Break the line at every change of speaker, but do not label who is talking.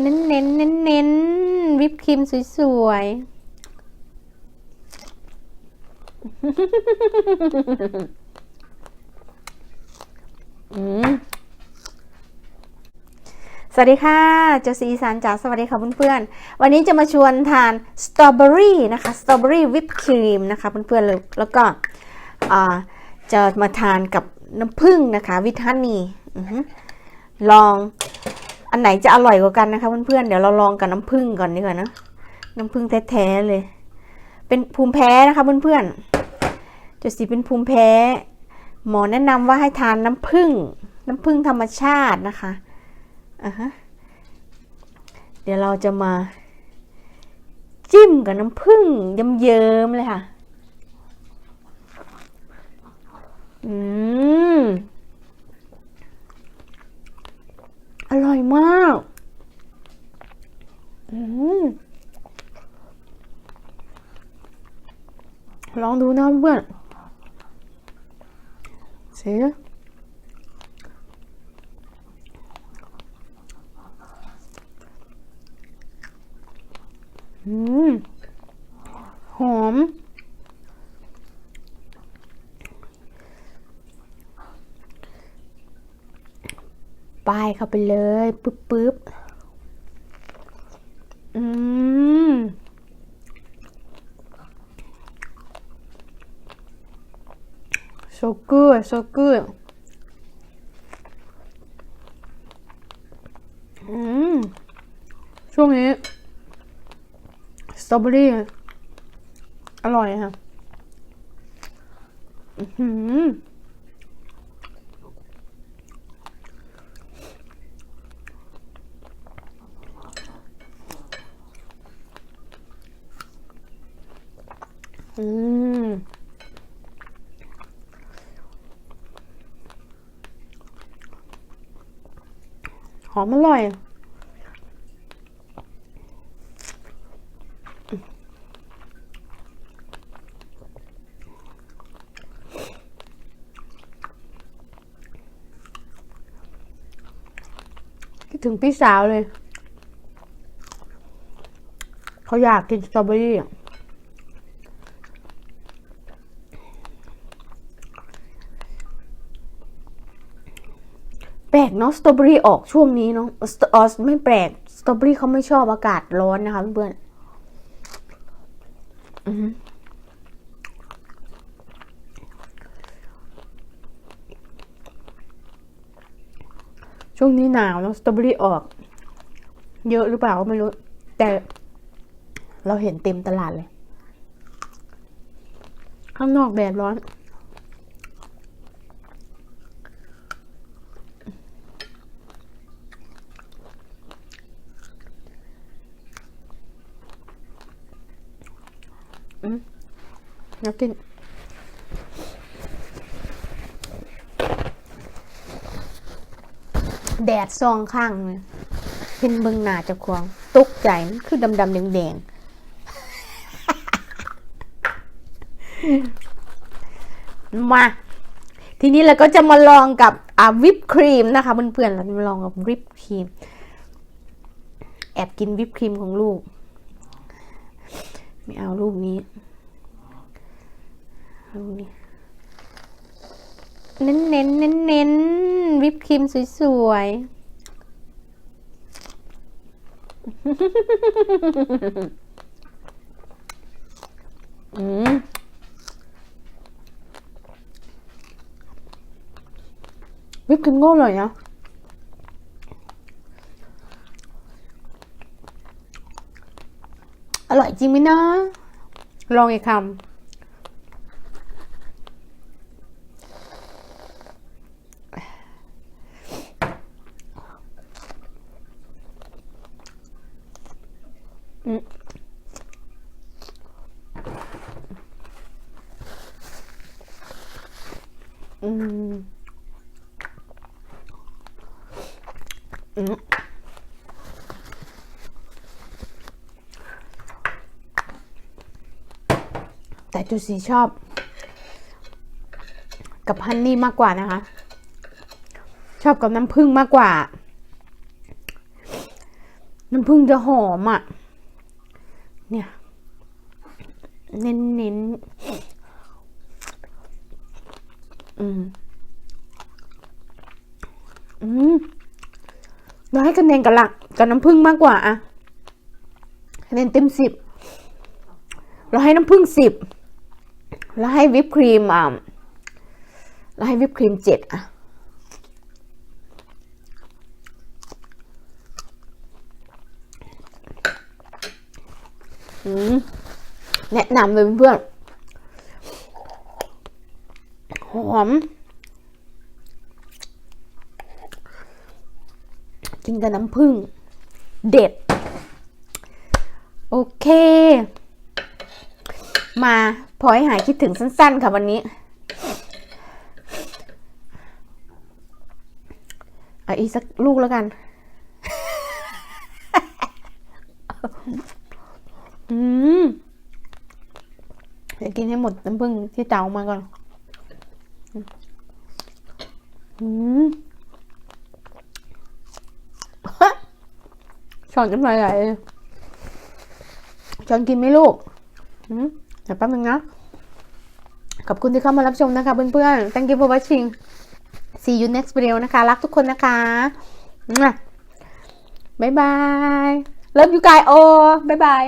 เน้นเน้นเน้นเน้นวิปครีมสวยๆอืมสวัสดีค่ะเจสีอีสานจ๋าสวัสดีค่ะเพื่อนๆ วันนี้จะมาชวนทานสตรอเบอรี่นะคะสตรอเบอรี่วิปครีมนะคะเพื่อนๆเลยแล้วก็จะมาทานกับน้ำผึ้งนะคะ วิทานีลอง อันไหนจะอร่อยกว่ากันนะคะเพื่อนๆเดี๋ยวเราลองกับน้ำผึ้งก่อนดีกว่านะน้ำผึ้งแท้ๆเลย เป็นภูมิแพ้นะคะเพื่อนๆเจสีเป็นภูมิแพ้ หมอแนะนำว่าให้ทานน้ำผึ้งน้ำผึ้งธรรมชาตินะคะอ่าฮะเดี๋ยวเราจะมาจิ้มกับน้ำผึ้งเยิ้มๆเลยค่ะ อืม อร่อยมากอลองดูนะเพื่อนเสียอืม หอม ป้ายเข้าไปเลยปึ๊บปึ๊บอืม so good so good อืมช่วงนี้สตรอเบอรี่อร่อยค่ะ อือ อืมหอมอร่อยคิดถึงพี่สาวเลย เขาอยากกินสตรอเบอรี่อะ แปลกเนาะสตรอเบอรี่ออกช่วงนี้เนาะสตออไม่แปลกสตรอเบอรี่เขาไม่ชอบอากาศร้อนนะคะเพื่อนช่วงนี้หนาวแล้วสตรอเบอรี่ออก เยอะหรือเปล่าก็ไม่รู้ แต่เราเห็นเต็มตลาดเลย ข้างนอกแดดร้อน อืมแล้วกินแดดซองข้างเลยเห็นเบิงหนาจะควงตกใจมันคือดำดำแดงแดงๆมา ทีนี้เราก็จะมาลองกับอ่าวิปครีมนะคะเพื่อนๆเราจะมาลองกับวิปครีม แอบกินวิปครีมของลูก ไม่เอาลูกนี้ลูกนี้ เน้นเน้นเน้นเน้นวิปครีมสวยๆ อืมวิปครีมโง่เลยนะอ จริงไหมนะ ลองอีกคำอืมอืมอืม แต่จุสีชอบ กับฮันนี่มากกว่านะคะ ชอบกับน้ำผึ้งมากกว่า น้ำผึ้งจะหอมอะ เนี่ย เน้นเน้นๆอืม อืมเราให้คะแนนกับหลักกับน้ำผึ้งมากกว่าอะคะแนนเต็มสิบเราให้น้ำผึ้งสิบ แล้วให้วิปครีมอะแล้วให้วิปครีมเจ็ดอะแนะนำเลยเพื่อนหอม กินกับน้ำผึ้งเด็ด โอเค มา พอให้หายคิดถึงสั้น ๆ ค่ะวันนี้อะอีกสักลูกแล้วกัน อืมเดี๋ยวกินให้หมดน้ำผึ้งที่เตามาก่อน อืมช้อนน้ำลายไหลเลยช้อนกินไหมลูกอืม เดี๋ยวแป๊บนึงนะ ขอบคุณที่เข้ามารับชมนะคะเพื่อนๆ thank you for watching see you next video นะคะ รักทุกคนนะคะบ๊ายบาย love you guys all บ๊ายบาย